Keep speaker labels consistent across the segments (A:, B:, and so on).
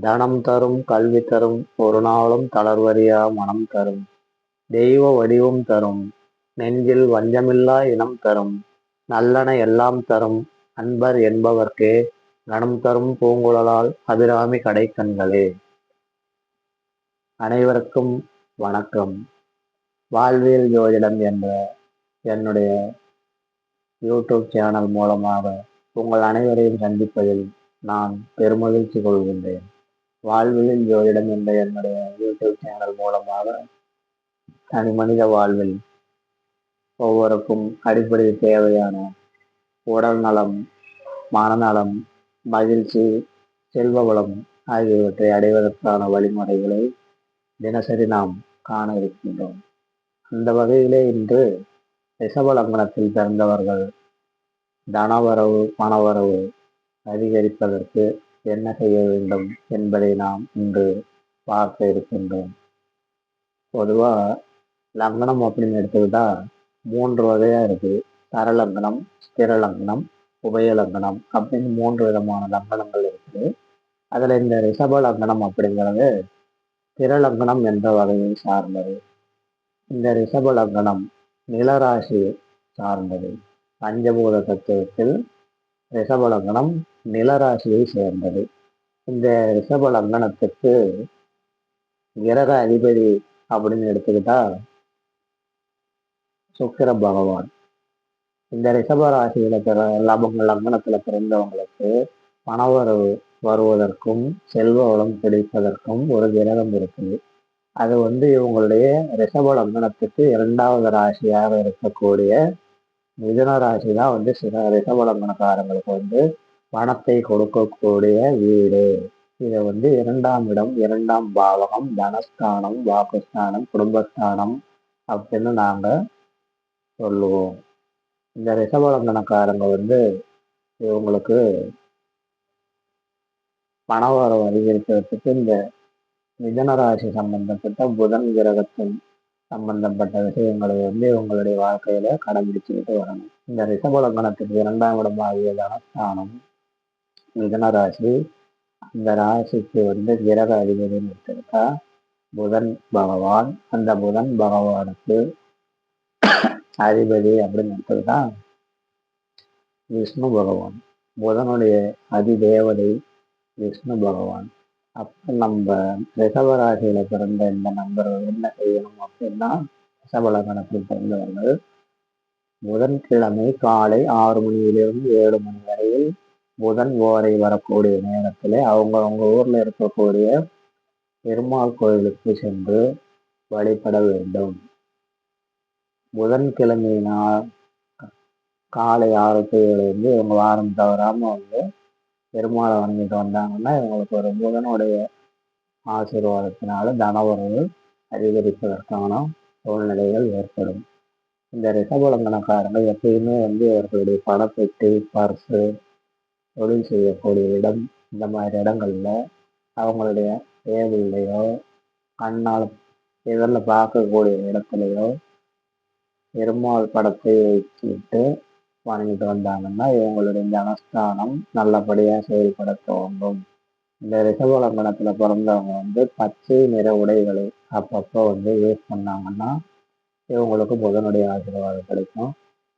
A: தனம் தரும் கல்வி தரும் ஒரு நாளும் தளர்வறியா மனம் தரும். தெய்வ வடிவம் தரும். நெஞ்சில் வஞ்சமில்லா இனம் தரும். நல்லன எல்லாம் தரும். அன்பர் என்பவர்க்கே கணம் தரும் பூங்குழலால் அபிராமி கடைக்கண்களே. அனைவருக்கும் வணக்கம். வாழ்வியல் ஜோதிடம் என்ற என்னுடைய யூடியூப் சேனல் மூலமாக உங்கள் அனைவரையும் சந்திப்பதில் நான் பெருமகிழ்ச்சி கொள்கின்றேன். வாழ்வியல் ஜோதிடம் என்ற என்னுடைய யூடியூப் சேனல் மூலமாக தனி மனித வாழ்வில் ஒவ்வொருக்கும் அடிப்படை தேவையான உடல் நலம் மனநலம் மகிழ்ச்சி செல்வ வளம் ஆகியவற்றை அடைவதற்கான வழிமுறைகளை தினசரி நாம் காண இருக்கின்றோம். அந்த வகையிலே இன்று ரிஷபலங்கணத்தில் பிறந்தவர்கள் தனவரவு பணவரவு அதிகரிப்பதற்கு என்ன செய்ய வேண்டும் என்பதை நாம் இன்று பார்க்க இருக்கின்றோம். பொதுவாக லக்னம் அப்படின்னு எடுத்துக்கிட்டா மூன்று வகையாக இருக்குது தரலக்னம் ஸ்திரலக்னம் உபயலக்னம் அப்படின்னு மூன்று விதமான லக்னங்கள் இருக்குது. அதில் இந்த ரிஷப லக்னம் அப்படிங்கிறது திரலக்னம் என்ற வகையை சார்ந்தது. இந்த ரிஷப லக்னம் நிலராசி சார்ந்தது. பஞ்சபூத தத்துவத்தில் ரிஷபலக்னம் நிலராசியை சேர்ந்தது. இந்த ரிஷபலக்னத்துக்கு கிரக அதிபதி அப்படின்னு எடுத்துக்கிட்டா சுக்கிர பகவான். இந்த ரிஷப ராசியில பிற லபங்க லக்னத்துல பிறந்தவங்களுக்கு பணவரவு வருவதற்கும் செல்வ வளம் கிடைப்பதற்கும் ஒரு கிரகம் இருக்குது. அது வந்து இவங்களுடைய ரிஷப லக்னத்துக்கு இரண்டாவது ராசியாக இருக்கக்கூடிய மிதுன ராசி தான் வந்து சில ரிஷபலம்பனக்காரங்களுக்கு வந்து பணத்தை கொடுக்கக்கூடிய வீடு. இதை வந்து இரண்டாம் இடம் இரண்டாம் பாவகம் தனஸ்தானம் வாக்குஸ்தானம் குடும்பஸ்தானம் அப்படின்னு நாங்க சொல்லுவோம். இந்த ரிஷபலங்கனக்காரங்க வந்து இவங்களுக்கு பணவரம் அதிகரிக்கிறதுக்கு இந்த மிதனராசி சம்பந்தப்பட்ட புதன் கிரகத்தின் சம்பந்தப்பட்ட விஷயங்களை வந்து உங்களுடைய வாழ்க்கையில கடைபிடிச்சுக்கிட்டு வரணும். இந்த ரிஷபலங்கனத்துக்கு இரண்டாம் இடமாகிய ஆகிய தனஸ்தானம் மிதன ராசி. அந்த ராசிக்கு வந்து கிரக அதிபதினு எடுத்துருக்கா. புதன் பகவான். அந்த புதன் பகவானுக்கு அதிபதி அப்படின்னு எடுத்துக்கிட்டா விஷ்ணு பகவான். புதனுடைய அதிதேவதை விஷ்ணு பகவான். அப்போ நம்ம ரிஷபராசியில பிறந்த இந்த நண்பர்கள் என்ன செய்யணும் அப்படின்னா ரிஷபலகணத்தில் பிறந்தவர்கள் புதன்கிழமை காலை ஆறு மணியிலிருந்து ஏழு மணி வரையில் புதன் ஓரை வரக்கூடிய நேரத்தில் அவங்க அவங்க ஊரில் இருக்கக்கூடிய பெருமாள் கோயிலுக்கு சென்று வழிபட வேண்டும். புதன்கிழமை நாள் காலை ஆறு வந்து இவங்க வாரம் தவறாமல் வந்து பெருமாளை வணங்கிட்டு வந்தாங்கன்னா இவங்களுக்கு ஒரு புதனுடைய ஆசீர்வாதத்தினால தனவரவு அதிகரிப்பதற்கான சூழ்நிலைகள் ஏற்படும். இந்த ரிஷபலங்கனக்காரங்க எப்பயுமே வந்து அவர்களுடைய பணப்பெட்டி பர்ஸு தொழில் செய்யக்கூடிய இடம் இந்த மாதிரி இடங்களில் அவங்களுடைய டேபிள்லையோ கண்ணால் இதெல்லாம் பார்க்கக்கூடிய இடத்துலையோ பெருமாள் படத்தை வச்சுட்டு வணங்கிட்டு வந்தாங்கன்னா இவங்களுடைய இந்த அனுஷ்டானம் நல்லபடியாக செயல்பட துவங்கும். இந்த ரிஷபலங்கணத்துல பிறந்தவங்க வந்து பச்சை நிற உடைகளை அப்பப்போ வந்து யூஸ் பண்ணாங்கன்னா இவங்களுக்கு புதனுடைய ஆசீர்வாதம் கிடைக்கும்.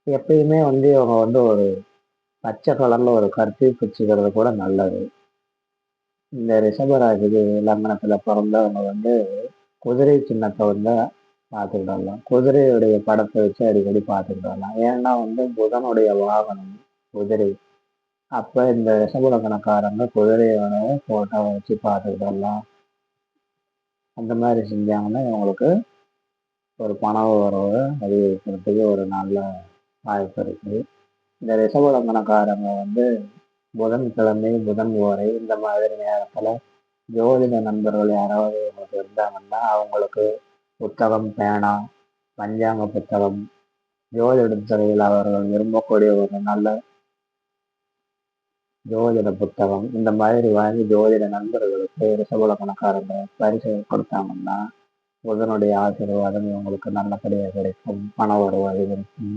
A: எப்பயுமே வந்து இவங்க வந்து ஒரு பச்சை கலர்ல ஒரு கருத்தி பிச்சுக்கிறது கூட நல்லது. இந்த ரிஷபராசிக்கு லக்னத்துல பிறந்தவங்க வந்து குதிரை சின்னத்தை வந்து பார்த்துக்கிட்டு வரலாம் குதிரையுடைய படத்தை வச்சு அடிக்கடி பார்த்துக்கிட்டு வரலாம் ஏன்னா வந்து புதனுடைய வாகனம் குதிரை. அப்போ இந்த ரிஷபலக்கணக்காரங்க குதிரையோட ஃபோட்டோவை வச்சு பார்த்துக்கிட்டு வரலாம் அந்த மாதிரி செஞ்சாங்கன்னா இவங்களுக்கு ஒரு பண உறவு அதிகரிக்கிறதுக்கு ஒரு நல்ல வாய்ப்பு இருக்குது. இந்த ரிஷபலங்கனக்காரங்க வந்து புதன்கிழமை புதன் ஓரை இந்த மாதிரி நேரத்தில் ஜோதிட நண்பர்கள் யாராவது உங்களுக்கு இருந்தாங்கன்னா அவங்களுக்கு புத்தகம் பேனா பஞ்சாங்க புத்தகம் ஜோதிட துறையில் அவர்கள் விரும்பக்கூடிய ஒரு நல்ல ஜோதிட புத்தகம். இந்த மாதிரி வாங்கி ஜோதிட நண்பர்களுக்கு ரிஷபலக்கணக்காரங்க பரிசு கொடுத்தாங்கன்னா புதனுடைய ஆசீர்வாதம் இவங்களுக்கு நல்லபடியாக கிடைக்கும் பண வருவாய் அதிகரிக்கும்.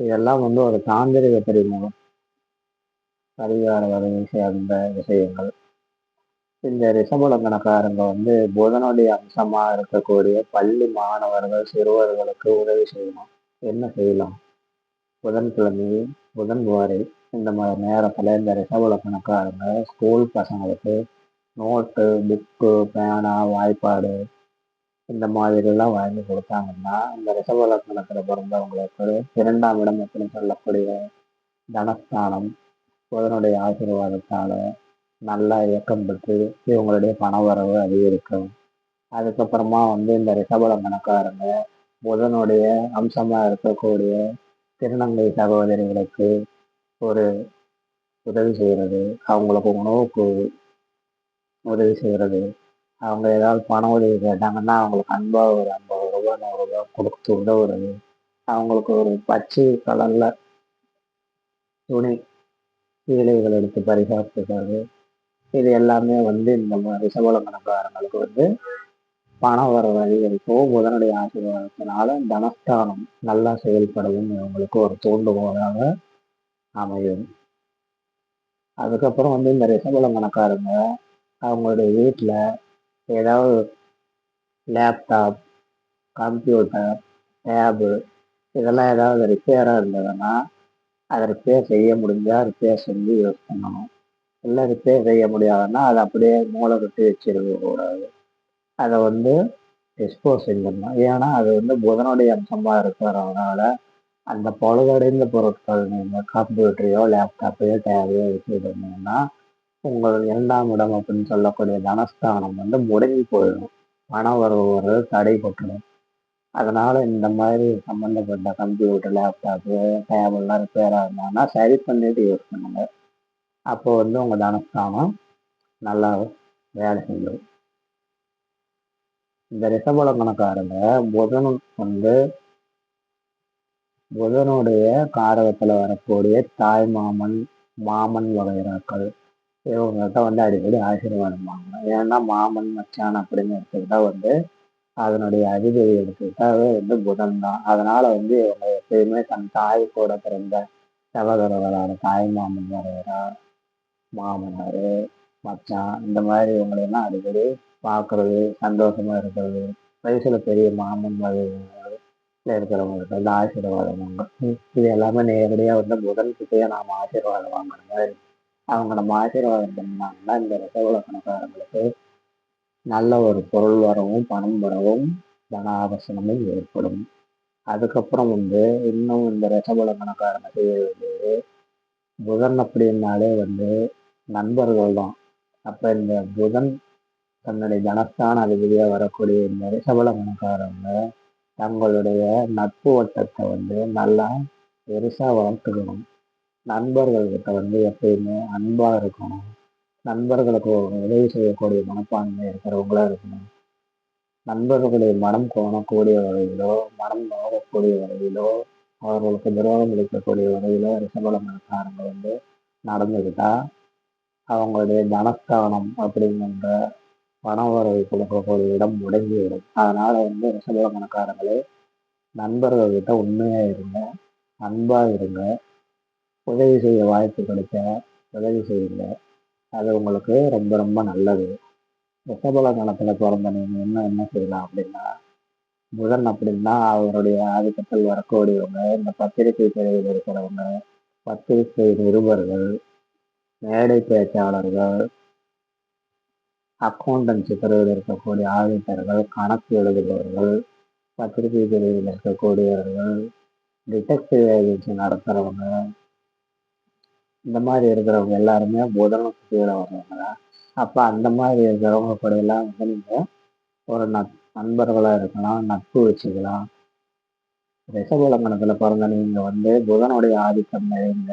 A: இதெல்லாம் வந்து ஒரு தாந்திரிக பரிமுகம் பரிகார வகையை சேர்ந்த விஷயங்கள். இந்த ரிஷபலக்கணக்காரங்க வந்து புதனுடைய அம்சமா இருக்கக்கூடிய பள்ளி மாணவர்கள் சிறுவர்களுக்கு உதவி செய்யணும். என்ன செய்யலாம்? புதன்கிழமை புதன் வாரி இந்த மாதிரி நேரத்தில் இந்த ரிஷபலக்கணக்காரங்க ஸ்கூல் பசங்களுக்கு நோட்டு புக்கு பேனா வாய்ப்பாடு இந்த மாதிரிலாம் வாங்கி கொடுத்தாங்கன்னா இந்த ரிஷபலக்கணத்தில் பிறந்தவங்களுக்கு இரண்டாம் இடம் எப்படி சொல்லக்கூடிய தனஸ்தானம் புதனுடைய ஆசீர்வாதத்தால் நல்லா இயக்கம் பெற்று இவங்களுடைய பண வரவு அதிகரிக்கும். அதுக்கப்புறமா வந்து இந்த ரிஷபல கணக்காரங்க புதனுடைய அம்சமாக இருக்கக்கூடிய திருநங்கை சகோதரிகளுக்கு ஒரு உதவி செய்கிறது அவங்களுக்கு உணவுக்கு உதவி செய்கிறது அவங்க ஏதாவது பண உதவி கேட்டாங்கன்னா அவங்களுக்கு அன்பாக ஒரு ஐம்பது ரூபா நூறு ரூபா கொடுத்து உதவுறது. அவங்களுக்கு ஒரு பச்சை கலரில் துணி சீலைகள் எடுத்து பரிசாற்றுகிறது இது எல்லாமே வந்து இந்த ரிசவல கணக்காரங்களுக்கு வந்து பண வரவு அதிகரிக்கவும் புதனுடைய ஆசீர்வாதத்தினால தனஸ்தானம் நல்லா செயல்படவும் இவங்களுக்கு ஒரு தூண்டுகோலாக அமையும். அதுக்கப்புறம் வந்து இந்த ரிசவல கணக்காரங்க அவங்களுடைய வீட்டில் ஏதாவது லேப்டாப் கம்ப்யூட்டர் டேபு இதெல்லாம் ஏதாவது ரிப்பேராக இருந்ததுன்னா அதை ரிப்பேர் செய்ய முடிஞ்சால் ரிப்பேர் செஞ்சு யூஸ் பண்ணணும். இல்லை ரிப்பேர் செய்ய முடியாதுன்னா அதை அப்படியே மூளை கட்டி வச்சிருக்கக்கூடாது அதை வந்து டிஸ்போஸ் செஞ்சிடணும். ஏன்னா அது வந்து புதனுடைய அம்சமாக இருக்கிறதுனால அந்த பழுதடைந்த பொருட்கள் நீங்கள் கம்ப்யூட்டரையோ லேப்டாப்பையோ தேவையோ வச்சுருந்தீங்கன்னா உங்கள் இரண்டாம் இடம் அப்படின்னு சொல்லக்கூடிய தனஸ்தானம் வந்து முடங்கி போயிடும். மன வரவு தடைப்பட்டுடும் அதனால் இந்த மாதிரி சம்மந்தப்பட்ட கம்ப்யூட்டர் லேப்டாப்பு டேபிள்லாம் ரிப்பேராக இருந்தாங்கன்னா சரி பண்ணிட்டு யூஸ் பண்ணுங்கள் அப்போ வந்து உங்கள் தனஸ்தானம் நல்லா வேலை செஞ்சிடும் இந்த ரிஷபல கணக்காரங்க புதன் வந்து புதனுடைய காரகத்தில் வரக்கூடிய தாய் மாமன் மாமன் வகைராக்கள். இவங்கள்ட்ட வந்து அடிக்கடி ஆசீர்வாதம் வாங்கணும். ஏன்னா மாமன் மச்சான் அப்படின்னு எடுத்துக்கிட்டா வந்து அதனுடைய அதிபதி எடுத்துக்கிட்டாவே வந்து புதன் தான். அதனால வந்து இவங்க எப்பயுமே தன் தாய் கூட பிறந்த சகோதரர்களான தாய் மாமன் வரையறா மாமனார் மச்சான் இந்த மாதிரி இவங்களெல்லாம் அடிக்கடி பார்க்குறது சந்தோஷமாக இருக்கிறது. வயசில் பெரிய மாமன் வகையில் இருக்கிறவங்களுக்கு வந்து ஆசீர்வாதம் வாங்க இது எல்லாமே நேரடியாக வந்து புதன்கிட்டயே நாம் ஆசீர்வாதம் வாங்குற மாதிரி அவங்க நம்ம ஆசீர்வாதம் பண்ணாங்கன்னா இந்த ரசகுல கணக்காரங்களுக்கு நல்ல ஒரு பொருள் வரவும் பணம் வரவும் தன ஆபர்ஷனமும் ஏற்படும். அதுக்கப்புறம் வந்து இன்னும் இந்த ரசகுல கணக்காரங்க செய்ய வேண்டியது புதன் அப்படின்னாலே வந்து நண்பர்கள் தான் அப்போ இந்த புதன் தன்னுடைய தனஸ்தான அதிபதியாக வரக்கூடிய இந்த ரிஷபல மனக்காரங்க தங்களுடைய நட்பு வட்டத்தை வந்து நல்லா பெருசாக வளர்த்துக்கணும். நண்பர்கள்கிட்ட வந்து எப்பயுமே அன்பாக இருக்கணும். நண்பர்களுக்கு உதவி செய்யக்கூடிய மனப்பான்மை இருக்கிறவங்களா இருக்கணும். நண்பர்களுடைய மனம் கோணக்கூடிய வகையிலோ மனம் நோகக்கூடிய வகையிலோ அவர்களுக்கு துரோகம் அளிக்கக்கூடிய வகையிலோ ரிஷபல மனக்காரங்க வந்து நடந்துக்கிட்டால் அவங்களுடைய தனஸ்தானம் அப்படிங்கிற பணவரவு கொடுக்கக்கூடிய இடம் முடங்கிவிடும். அதனால வந்து ரிஷபல கணக்காரங்களே நண்பர்கள்கிட்ட உண்மையாக இருங்க அன்பாக இருங்க உதவி செய்ய வாய்ப்பு கிடைக்க உதவி செய்யுங்க. அது உங்களுக்கு ரொம்ப ரொம்ப நல்லது. ரிஷபல கணத்தில் பிறந்த நீங்கள் இன்னும் என்ன செய்யலாம் அப்படின்னா புதன் அப்படின்னா அவருடைய ஆதிக்கத்தில் வரக்கூடியவங்க இந்த பத்திரிகை துறையில் இருக்கிறவங்க பத்திரிகை நிருபர்கள் மேடை பேச்சாளர்கள் அக்கௌண்டன்சி துறையில் இருக்கக்கூடிய ஆதித்தர்கள் கணக்கு எழுதுபவர்கள் பத்திரிகை துறையில் இருக்கக்கூடியவர்கள் டிடெக்டிவ் ஏஜென்சி நடத்துகிறவங்க இந்த மாதிரி இருக்கிறவங்க எல்லாருமே புதனுக்கு கீழே வர்றவங்க தான். அப்போ அந்த மாதிரி இருக்கிறவங்க கூட எல்லாம் வந்து நீங்கள் ஒரு நட் நண்பர்களாக இருக்கலாம் நட்பு வச்சுக்கலாம். ரிஷபலங்கணத்தில் பிறந்த நீங்கள் வந்து புதனுடைய ஆதிக்கம் நிறைந்த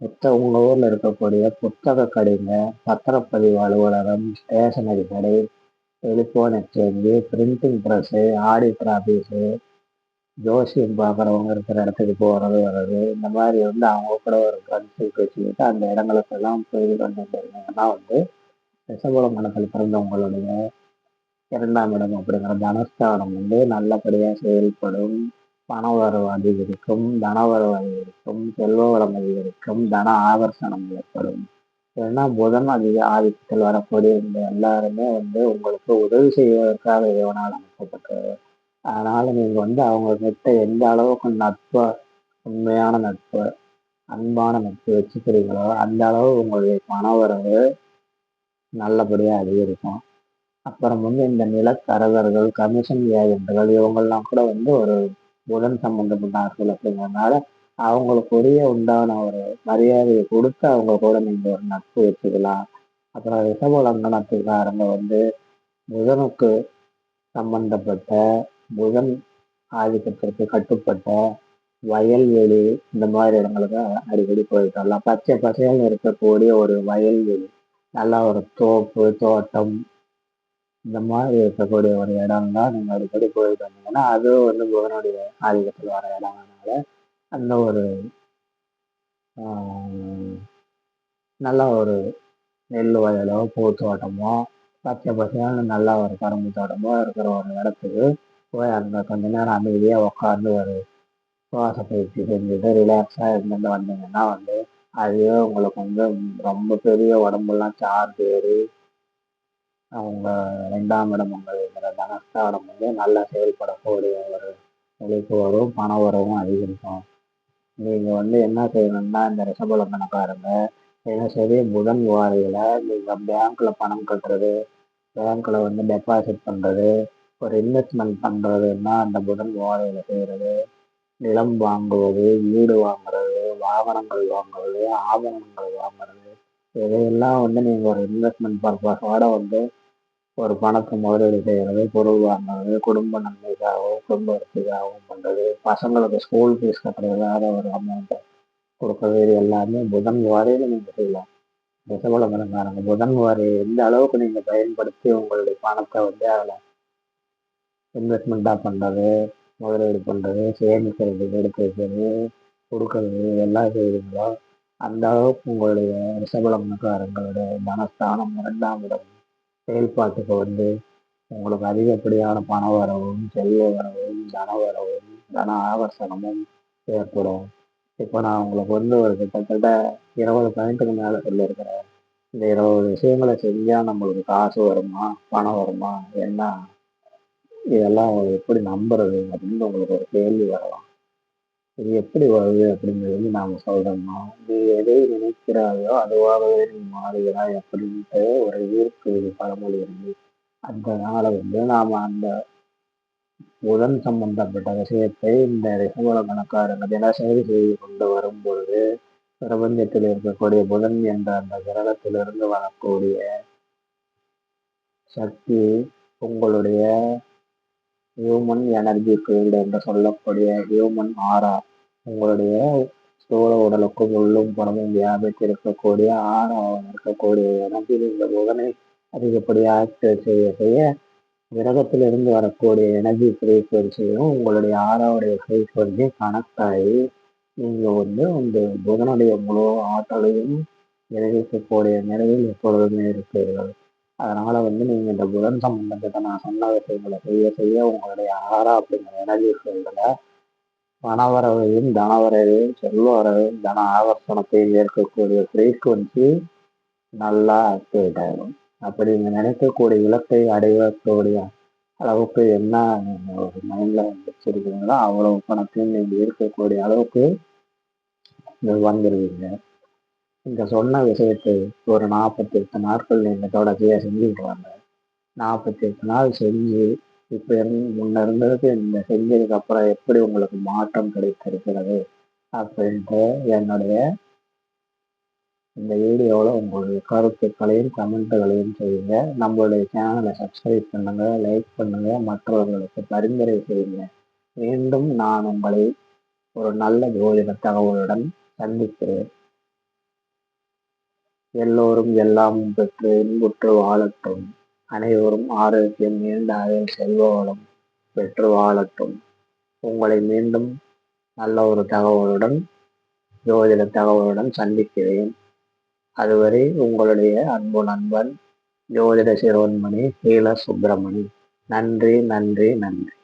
A: மொத்த உங்கள் ஊரில் இருக்கக்கூடிய புத்தக கடைங்க பத்திரப்பதிவு அலுவலகம் ஸ்டேஷனரி கடை telephone exchange printing press auditor office ஜோசியம் பார்க்குறவங்க இருக்கிற இடத்துக்கு போகிறது வர்றது இந்த மாதிரி வந்து அவங்க கூட ஒரு ஃப்ரெண்ட்ஷிப் வச்சுக்கிட்டு அந்த இடங்களுக்கெல்லாம் போய் கொண்டு இருந்தீங்கன்னா வந்து ரிஷபல மனத்தில் பிறந்தவங்களுடைய இரண்டாம் இடம் அப்படிங்கிற தனஸ்தானம் வந்து நல்லபடியாக செயல்படும். பண வரவு அதிகரிக்கும் தன வரவு அதிகரிக்கும் செல்வ வளம் அதிகரிக்கும் தன ஆகர்ஷணம் ஏற்படும். ஏன்னா புதன் அதிக ஆதிக்கத்தில் வரக்கூடிய இந்த எல்லாருமே வந்து உங்களுக்கு உதவி செய்வதற்காக இறைவனால் அமைக்கப்பட்டவர் அதனால நீங்க வந்து அவங்க கிட்ட எந்த அளவுக்கு நட்பு உண்மையான நட்பு அன்பான நட்பு வச்சுக்கிறீங்களோ அந்த அளவு உங்களுடைய பண வரவு நல்லபடியாக அதிகரிக்கும். அப்புறம் வந்து இந்த நிலத்தரகர்கள் கமிஷன் ஏஜென்ட்டுகள் இவங்கெல்லாம் கூட வந்து ஒரு புதன் சம்பந்தப்பட்டார்கள் அப்படிங்கிறதுனால அவங்களுக்குரிய உண்டான ஒரு மரியாதையை கொடுத்து அவங்க கூட நீங்க ஒரு நட்பு வச்சுக்கலாம். அப்புறம் ரிஷபலங்கனத்துக்காரங்க வந்து புதனுக்கு சம்பந்தப்பட்ட புதன் ஆதிக்கத்திற்கு கட்டுப்பட்ட வயல்வெளி இந்த மாதிரி இடங்களுக்கு அடிக்கடி போயிட்டு வரலாம். பச்சை பசையில் இருக்கக்கூடிய ஒரு வயல்வெளி நல்லா ஒரு தோப்பு தோட்டம் இந்த மாதிரி இருக்கக்கூடிய ஒரு இடம் தான் நீங்கள் அடிக்கடி போயிட்டு வந்தீங்கன்னா அதுவும் வந்து புதனுடைய ஆதிக்கத்தில் வர இடம்னால அந்த ஒரு நல்ல ஒரு நெல் வயலோ பூ தோட்டமோ பச்சை பசையான நல்லா ஒரு கரும்பு தோட்டமோ இருக்கிற ஒரு இடத்துக்கு போய் அங்கே கொஞ்ச நேரம் அமைதியாக உட்காந்து ஒரு சுவாச பயிற்சி செஞ்சுட்டு ரிலாக்ஸாக இருந்துட்டு வந்தீங்கன்னா வந்து அதுவே உங்களுக்கு வந்து ரொம்ப பெரிய உடம்புலாம் சார்ஜ் ஏறி அவங்க ரெண்டாம் இடம் உங்களுங்கிற தனஸ்தானம் வந்து நல்லா செயல்படக்கூடிய ஒரு நிலைக்கு வரும் பண வரவும் அதிகரிக்கும். நீங்கள் வந்து என்ன செய்யணும்னா இந்த ரிஷபலக்கணக்காரங்க தினசரி புதன் வாரியில் நீங்கள் பேங்க்கில் பணம் கட்டுறது பேங்க்கில் வந்து டெபாசிட் பண்ணுறது ஒரு இன்வெஸ்ட்மெண்ட் பண்ணுறதுன்னா அந்த புதன் வாரியில் செய்கிறது நிலம் வாங்குவது வீடு வாங்குறது வாகனங்கள் வாங்குறது ஆபரணங்கள் வாங்குறது. இதையெல்லாம் வந்து நீங்கள் ஒரு இன்வெஸ்ட்மெண்ட் பர்பஸோடு வந்து ஒரு பணத்தை முதலீடு செய்கிறது பொருள் வாங்குறது குடும்ப நன்மைக்காகவும் குடும்ப வசதிக்காகவும் பண்ணுறது பசங்களுக்கு ஸ்கூல் ஃபீஸ் கட்டுறதுக்காக ஒரு அமௌண்ட்டை கொடுக்குறது இது எல்லாமே புதன் வாரியில் நீங்கள் செய்யலாம். ரிசபலங்கரங்காரங்க புதன் வாரி எந்த அளவுக்கு நீங்கள் பயன்படுத்தி உங்களுடைய பணத்தை வந்து அதில் இன்வெஸ்ட்மெண்ட்டாக பண்ணுறது முதலீடு பண்ணுறது சேமிக்கிறது எடுத்து வைக்கிறது கொடுக்கறது இதெல்லாம் செய்வீங்களோ அந்த அளவுக்கு உங்களுடைய ரிஷபலங்கக்காரங்களுடைய தனஸ்தானம் இரண்டாம் இடம். செயல்பாட்டுக்கு வந்து உங்களுக்கு அதிகப்படியான பண வரவும் செல்வ வரவும் தன வரவும் தன ஆகர்ஷணமும் ஏற்படும். இப்போ நான் உங்களுக்கு வந்து ஒரு கிட்டத்தட்ட இருபது பாயிண்ட்டுக்கு மேலே சொல்லியிருக்கிறேன். இந்த இருபது விஷயங்களை செஞ்சால் நம்மளுக்கு காசு வருமா பணம் வருமா என்ன? இதெல்லாம் எப்படி நம்புறது அப்படின்னு உங்களுக்கு ஒரு கேள்வி வரலாம். இது எப்படி வருது அப்படிங்கிறது நாம் சொல்கிறோம்னா நீ எதை நினைக்கிறாயோ அதுவாகவே நீ மாறுகிறாய் அப்படின்ட்டு ஒரு ஈர்ப்பு பழமொழி இருந்து அதனால வந்து நாம் அந்த புதன் சம்பந்தப்பட்ட விஷயத்தை இந்த ரிசம்பள கணக்காரங்க தினசரி செய்து கொண்டு வரும் பொழுது பிரபஞ்சத்தில் இருக்கக்கூடிய புதன் என்ற அந்த கிரகத்திலிருந்து வரக்கூடிய சக்தி உங்களுடைய ஹியூமன் எனர்ஜி ஃபீல்டு என்று சொல்லக்கூடிய ஹியூமன் ஆரா உங்களுடைய ஸ்தூல உடலுக்கும் உள்ளும் புறமும் வியாபித்திருக்கக்கூடிய ஆறாவில் இருக்கக்கூடிய எனர்ஜி இந்த புதனை அதிகப்படியாக செய்ய செய்ய கிரகத்திலிருந்து வரக்கூடிய எனர்ஜி ஃப்ரீக்வன்சியும் உங்களுடைய ஆறாவுடைய ஃப்ரீக்வன்சி கனெக்ட் ஆகி நீங்கள் வந்து இந்த புதனுடைய முழு ஆற்றலையும் நிறைவேற்றக்கூடிய நிலையில் எப்பொழுதுமே இருப்பீர்கள். அதனால வந்து நீங்க இந்த புதன் சம்பந்தப்பட்ட நான் சொன்ன விஷயங்களை செய்ய செய்ய உங்களுடைய ஆறா அப்படிங்கிற எனர்ஜி ஃபீல்டில் பணவரவையும் தனவரவையும் செல்வரவையும் தன ஆவர்த்தனத்தையும் ஏற்கக்கூடிய ஃப்ரீக்குவன்சி நல்லா ஆக்டிவேட் ஆகிடும் அப்படி நீங்கள் நினைக்கக்கூடிய இலக்கை அடையக்கூடிய அளவுக்கு என்ன ஒரு மைண்டில் வச்சிருக்கீங்களோ அவ்வளவு பணத்தையும் நீங்கள் இருக்கக்கூடிய அளவுக்கு வந்துடுவீங்க இந்த சொன்ன விஷயத்தை ஒரு நாற்பத்தி எட்டு நாட்கள் இந்த தொடர்ச்சியாக செஞ்சுட்டு வாங்க. நாற்பத்தி எட்டு நாள் செஞ்சு இப்போ இருந்து முன்ன இருந்ததுக்கு இந்த செஞ்சதுக்கு அப்புறம் எப்படி உங்களுக்கு மாற்றம் கிடைத்திருக்கிறது அப்படின்ட்டு என்னுடைய இந்த வீடியோவில் உங்களுடைய கருத்துக்களையும் கமெண்ட்டுகளையும் செய்யுங்க நம்மளுடைய சேனலை சப்ஸ்கிரைப் பண்ணுங்கள் லைக் பண்ணுங்கள் மற்றவர்களுக்கு பரிந்துரை செய்யுங்க. மீண்டும் நான் உங்களை ஒரு நல்ல ஜோதிட தகவலுடன் சந்திக்கிறேன். எல்லோரும் எல்லாமும் பெற்று இன்புற்று வாழட்டும். அனைவரும் ஆரோக்கியம் நீண்ட ஆயுள் செல்வ வளம் பெற்று வாழட்டும். உங்களை மீண்டும் நல்ல ஒரு தகவலுடன் ஜோதிட தகவலுடன் சந்திக்கிறேன். அதுவரை உங்களுடைய அன்பு நண்பன் ஜோதிட சிறுவன்மணி ஹீல சுப்பிரமணி. நன்றி நன்றி நன்றி.